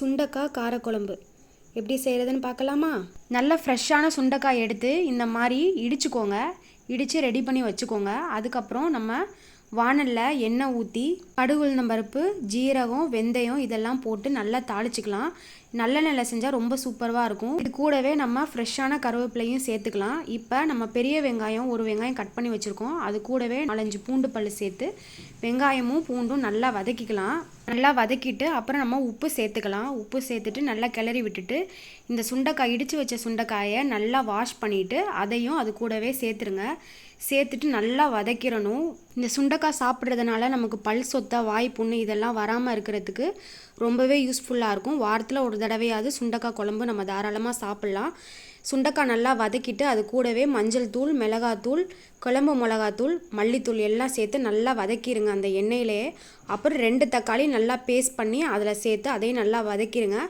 சுண்டக்காய் காரக்குழம்பு. எப்படி செய்கிறதுன்னு பார்க்கலாமா? நல்ல ஃப்ரெஷ்ஷான சுண்டைக்காய் எடுத்து இந்த மாதிரி இடிச்சுக்கோங்க. இடித்து ரெடி பண்ணி வச்சுக்கோங்க. அதுக்கப்புறம் நம்ம வாணலில் எண்ணெய் ஊற்றி கடுகு உளுந்தம் பருப்பு ஜீரகம் வெந்தயம் இதெல்லாம் போட்டு நல்லா தாளிச்சுக்கலாம். நல்லெண்ணெயில் செஞ்சால் ரொம்ப சூப்பராக இருக்கும். இது கூடவே நம்ம ஃப்ரெஷ்ஷான கருவேப்பிலையும் சேர்த்துக்கலாம். இப்போ நம்ம பெரிய வெங்காயம் ஒரு வெங்காயம் கட் பண்ணி வச்சுருக்கோம். அது கூடவே நாலஞ்சு பூண்டு பல் சேர்த்து வெங்காயமும் பூண்டும் நல்லா வதக்கிக்கலாம். நல்லா வதக்கிட்டு அப்புறம் நம்ம உப்பு சேர்த்துக்கலாம். உப்பு சேர்த்துட்டு நல்லா கிளறி விட்டுட்டு இந்த சுண்டைக்காய் இடித்து வச்ச சுண்டைக்காயை நல்லா வாஷ் பண்ணிவிட்டு அதையும் அது கூடவே சேர்த்துருங்க. சேர்த்துட்டு நல்லா வதக்கிடணும் இந்த சுண்டைக்காய் சாப்பிட்றதுனால நமக்கு பல் சொத்தை வாய் புண்ணு இதெல்லாம் வராமல் இருக்கிறதுக்கு ரொம்பவே யூஸ்ஃபுல்லாக இருக்கும். வாரத்தில் ஒரு தடவையாவது சுண்டைக்காய் குழம்பு நம்ம தாராளமாக சாப்பிட்லாம். சுண்டைக்காய் நல்லா வதக்கிட்டு அது கூடவே மஞ்சள் தூள் மிளகாத்தூள் குழம்பு மிளகாத்தூள் மல்லித்தூள் எல்லாம் சேர்த்து நல்லா வதக்கிடுங்க அந்த எண்ணெயிலேயே. அப்புறம் ரெண்டு தக்காளி நல்லா பேஸ்ட் பண்ணி அதில் சேர்த்து அதையும் நல்லா வதக்கிடுங்க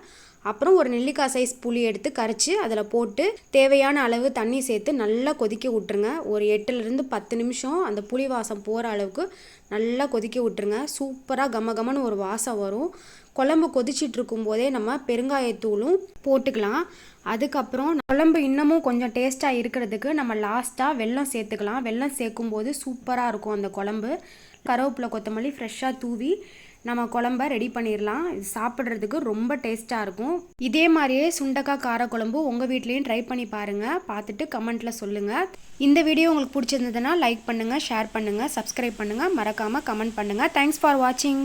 அப்புறம் ஒரு நெல்லிக்காய் சைஸ் புளி எடுத்து கரைச்சி அதில் போட்டு தேவையான அளவு தண்ணி சேர்த்து நல்லா கொதிக்க விட்டுருங்க. ஒரு எட்டுலேருந்து பத்து நிமிஷம் அந்த புளி வாசம் போகிற அளவுக்கு நல்லா கொதிக்க விட்டுருங்க. சூப்பராக கம கமன்னு ஒரு வாசம் வரும். குழம்பு கொதிச்சிட்டு இருக்கும்போதே நம்ம பெருங்காயத்தூளும் போட்டுக்கலாம். அதுக்கப்புறம் குழம்பு இன்னமும் கொஞ்சம் டேஸ்ட்டாக இருக்கிறதுக்கு நம்ம லாஸ்ட்டாக வெல்லம் சேர்த்துக்கலாம். வெல்லம் சேர்க்கும்போது சூப்பராக இருக்கும் அந்த குழம்பு. கருவேப்பிலை கொத்தமல்லி ஃப்ரெஷ்ஷாக தூவி நம்ம குழம்ப ரெடி பண்ணிடலாம் இது சாப்பிட்றதுக்கு ரொம்ப டேஸ்ட்டாக இருக்கும். இதே மாதிரியே சுண்டக்காய் காரக்குழம்பு உங்கள் வீட்லேயும் ட்ரை பண்ணி பாருங்கள் பார்த்துட்டு கமெண்ட்டில் சொல்லுங்கள் இந்த வீடியோ உங்களுக்கு பிடிச்சிருந்ததுன்னா லைக் பண்ணுங்கள் ஷேர் பண்ணுங்கள் சப்ஸ்கிரைப் பண்ணுங்கள் மறக்காமல் கமெண்ட் பண்ணுங்கள் தேங்க்ஸ் ஃபார் வாட்சிங்